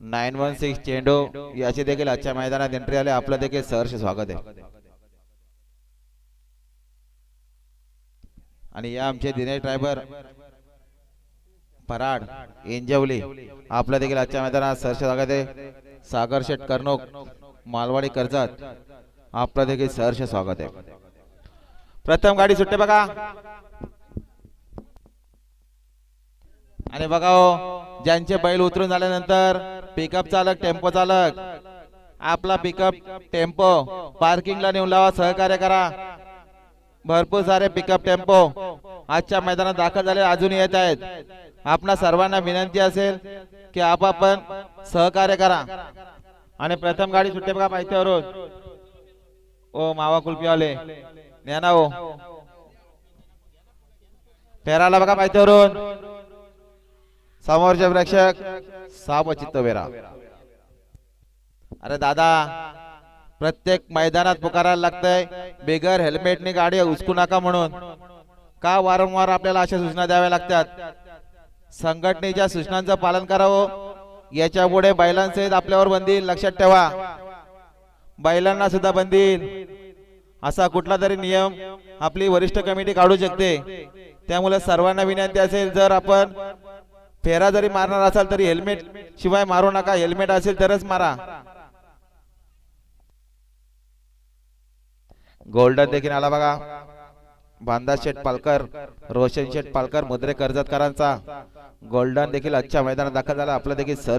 Nine one six चेंडू याचे देखील आजच्या मैदानात एंट्री आले. आपलं देखील सहर्ष स्वागत आहे. आणि या आमचे दिनेश ड्रायव्हर पराड एंजवली आपलं देखील आजच्या मैदानात सहर्ष स्वागत आहे. सागर शेठ कर्णोक मालवाडी कर्जत आपलं देखील सहर्ष स्वागत आहे. प्रथम गाडी सुट्टे बघा. आणि बघा हो, ज्यांचे बैल उतरून झाल्यानंतर पिकअप चालक टेम्पो चालक. आपला पिकअप टेम्पो पार्किंगला नेऊन लावा सहकार्य करा. भरपूर सारे पिकअप टेम्पो आजच्या मैदानात दाखल झाले अजून येत आहेत. आपणा सर्वांना विनंती असेल की आपण सहकार्य करा. आणि प्रथम गाडी सुट्टे बघा पायथ्यावरून ओ मावा कुल्फीवाले. न्याना ओ. फेराला बघा पायथ्यावरून समोरचे प्रेक्षक. सापचित्त वेरा अरे दादा प्रत्येक मैदानात पुकारायला लागतंय बिगर हेल्मेटने गाडी उचकू नका म्हणून. का वारंवार आपल्याला अशा सूचना द्याव्या लागतात? संघटनेच्या सूचनांचं पालन करावं. याच्यापुढे बैलांसहित आपल्यावर बंदी लक्षात ठेवा. बैलांना सुद्धा बंदी. असा कुठला तरी नियम आपली वरिष्ठ कमिटी काढू शकते. त्यामुळे सर्वांना विनंती असेल जर आपण फेरा जरी मारणार असाल तरी हेल्मेट शिवाय मारू नका. हेल्मेट असेल तरच मारा. गोल्डन देखील आला बघा. बांदा शेठ पालकर रोशन शेठ पालकर मुद्रे कर्जतकरांचा गोल्डन देखील अच्छा मैदानात दाखल झाला. आपलं देखील सर